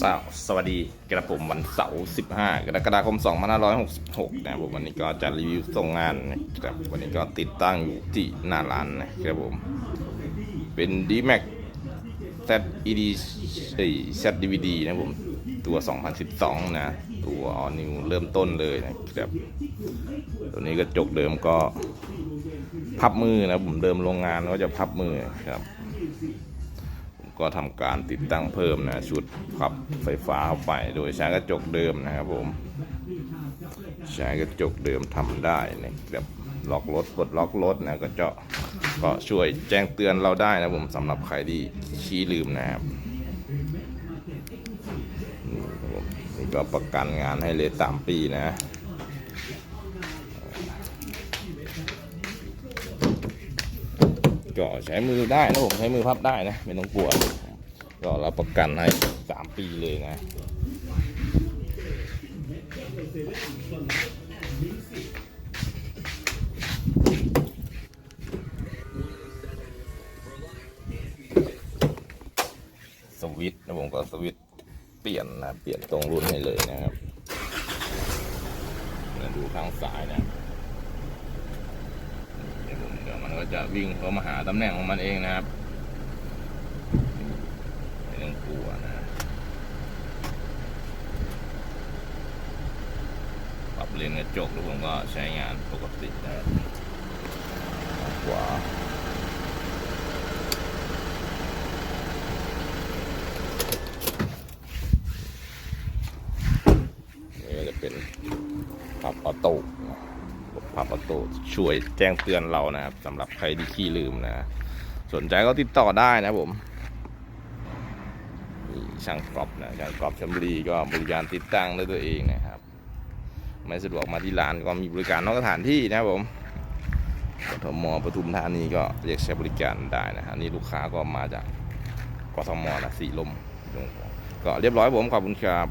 สวสวัสดีกระผมวันเสาร์15 กรกฎาคม 2566 นะครับผมวันนี้ก็จะรีวิวส่งงานนะครับวันนี้ก็ติดตั้งอยู่ที่หน้าร้านนะครับผม เป็น D-Max ZED เอ้ย ZDVD นะผม ตัว 2012 นะ ตัว All New เริ่มต้นเลยนะครับ ตัวนี้กระจกเดิมก็พับมือนะผมเดิมโรงงานก็จะพับมือครับ ก็ทำการติดตั้งเพิ่มนะชุดพับไฟฟ้าเข้าไป โดยใช้กระจกเดิมนะครับผม ใช้กระจกเดิมทำได้นะครับล็อกรถปลดล็อกรถนะก็จะก็ช่วยแจ้งเตือนเราได้นะผมสำหรับใครที่ชี้ลืมนะครับนี่ก็ประกันงานให้เลยสามปีนะ ก็ใช้มือได้นะผมใช้มือพับได้นะไม่ต้องกลัวก็รับประกันให้สามปีเลยนะสวิตนะผมก็สวิตเปลี่ยนนะเปลี่ยนตรงรุ่นให้เลยนะครับดูข้างซ้ายนะ มันก็จะวิ่งเข้ามาหาตำแหน่งของมันเองนะครับไม่ต้องกลัวนะปรับเลนกระจกแล้วผมก็ใช้งานปกตินะครับขวานี่ก็จะเป็นปรับออโต้ พับประตูช่วยแจ้งเตือนเรานะครับสำหรับใครที่ขี้ลืมนะ สนใจก็ติดต่อได้นะผมช่างกรอบนะช่างกรอบชมบุรีก็บริการติดตั้งด้วยตัวเองนะครับ ไม่สะดวกมาที่ร้านก็มีบริการนอกสถานที่นะครับผมกทมปทุมธานีก็เรียกใช้บริการได้นะครับนี่ลูกค้าก็มาจากกทมนะสีลมก็เรียบร้อยผมขอบคุณครับ